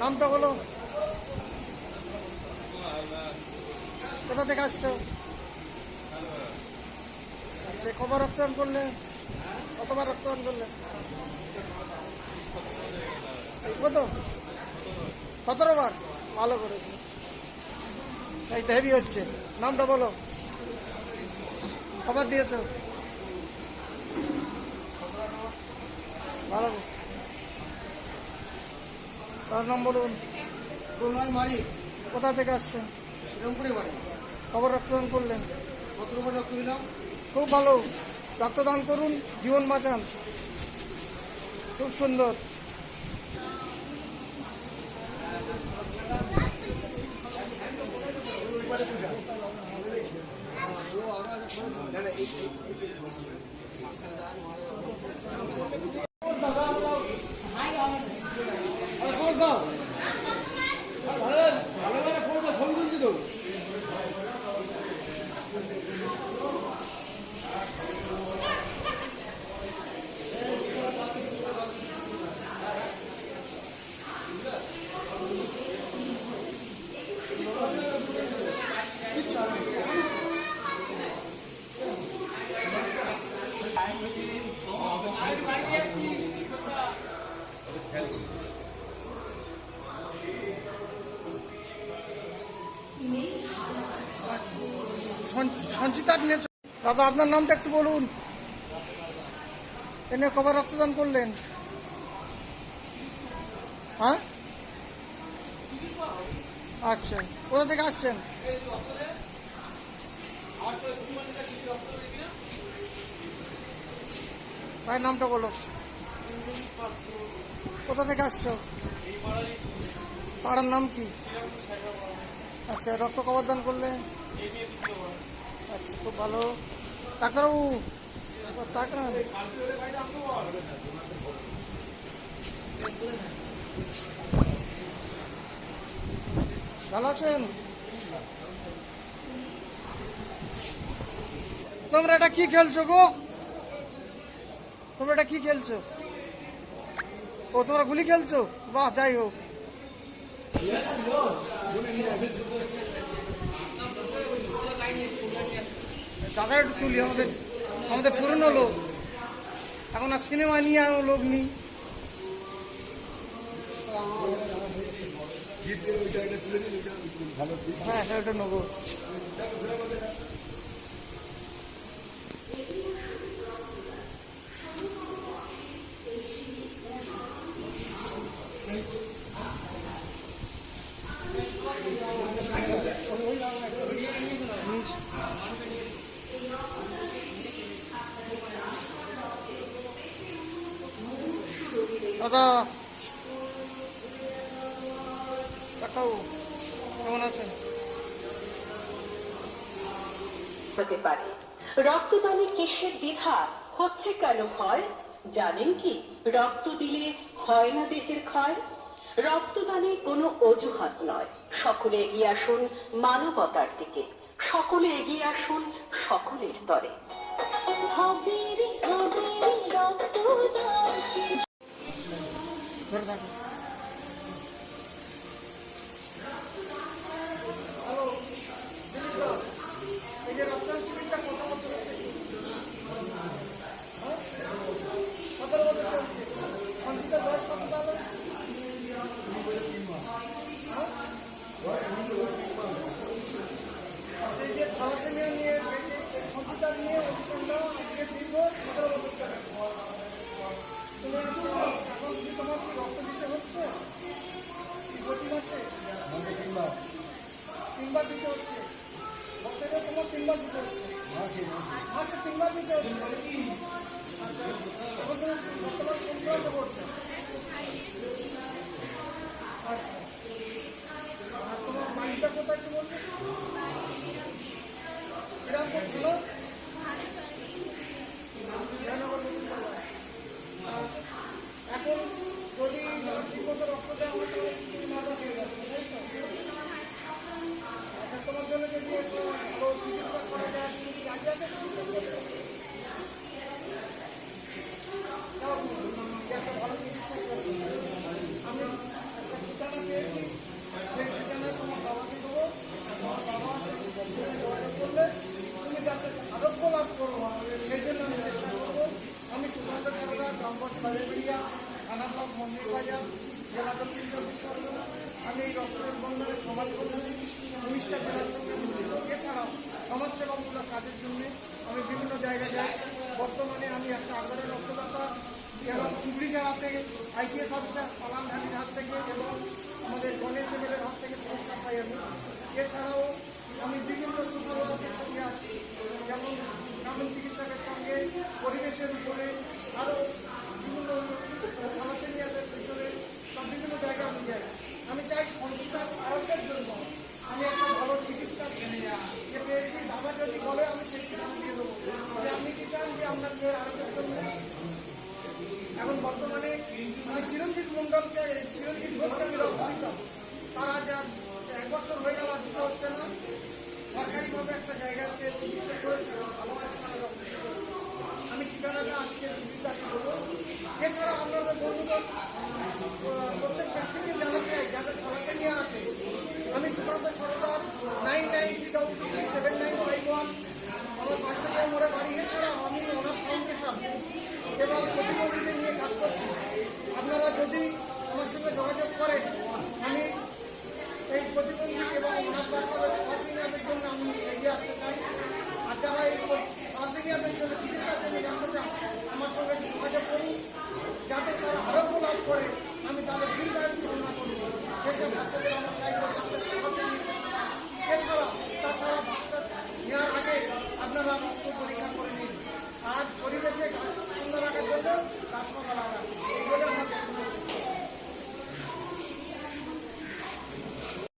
নামটা বলো। কোথা থেকে আসছো? সে কবার রক্তদান করলে? কতবার রক্তদান করলে? কত সতেরো বার ভালো করেছে তাই তো হেভি হচ্ছে। নামটা বলো। খবর দিয়েছ? ভালো তার নাম বলুন প্রণয় মারি কোথা থেকে আসছেন? শ্রীরামপুরে বাড়ি। কবার রক্তদান করলেন। সতেরো বার রক্ত দিলাম। খুব ভালো। রক্তদান করুন জীবন বাঁচান। খুব সুন্দর। সঞ্চিতা দাদা, আপনার নামটা একটু বলুন। এনে কবার রক্তদান করলেন? হ্যাঁ? আচ্ছা। কোথা থেকে আসছেন? ভাই, নামটা বলো। কোথা থেকে আসছো? পাড়ার নাম কি? আচ্ছা রক্ত কবার দান করলে আচ্ছা খুব ভালো। ডাক্তারবাবু ভালো আছেন? তোমরা এটা কি খেলছো গো? তোমরা এটা কি খেলছো? ও, তোমরা গুলি খেলছো? বাহ, যাই হোক। দাদা একটু তুলি, আমাদের আমাদের পুরনো লোক। এখন আর সিনেমা নিয়ে আর লোক নেই। হ্যাঁ হ্যাঁ ওটা নেব। দাদা। ডাক্তারবাবু কেমন আছেন হতে পারে। রক্তদানে কিসের দ্বিধা? হচ্ছে কেন ভয় জানেন কি? রক্ত দিলে হয় না দেহের ক্ষয়? রক্তদানে কোনো অজুহাত নয়। সকলে এগিয়ে আসুন মানবতার দিকে। সকলে এগিয়ে আসুন সকলের তরে। হবের যে সঞ্চিতা নিয়ে অনুষ্ঠানটা আজকে দীর্ঘ সতেরো বছর রক্ত দিতে তিনবার দিতে হচ্ছে। বছরে তিনবার দিতে হচ্ছে তিনবার দিতে হচ্ছে আচ্ছা আর তোমার বাড়িটা কোথায় একটু বলছো কীরকম করছিল জয়নগর মুর্শিদাবাদ। আর এখন যদি ঠিকমতো রক্ত দেওয়া হয় তাহলে তুমি মাথা পেয়ে যাবে তাই তো আচ্ছা তোমার জন্য যদি একটু ভালো চিকিৎসা করা যায় তুমি কি রাজি আছে দাও, যে একটা ভালো চিকিৎসা করবে। আমি একটা ঠিকানা পেয়ে জেলাতে হাত থেকে এবং আমাদের গণেশ লেভেলের হাত থেকে পুরস্কার পাই আমি এছাড়াও আমি বিভিন্ন ওয়ার্কের সঙ্গে আছি যেমন গ্রামীণ চিকিৎসকের সঙ্গে পরিবেশের উপরে আরও বিভিন্ন থ্যালাসেমিয়াদের পিছনে সব বিভিন্ন জায়গায় আমি যাই আমি চাই সন্তান আরোগ্যের জন্য আমি একটা ভালো চিকিৎসা যে পেয়েছি দাদা যদি বলে আমি সেই চিকিৎসা দিয়ে দেবো যে আপনি কি চান যে আপনার মেয়ের আরোগ্যের জন্য এখন বর্তমানে আমি মন্ডলকে চিরঞ্জিত ঘোষকে দিতাম তারা যা এক বছর হয়ে গেল দিতে হচ্ছে না, সরকারিভাবে একটা জায়গাতে চিকিৎসা করেছে। আমি ঠিকানাটা আজকে দিতে দেবো এছাড়া আপনাদের বন্ধুদের প্রত্যেক ব্যক্তিকে জানাতে যাদের সরকার নিয়ে আছে আমি সুকান্ত সরকার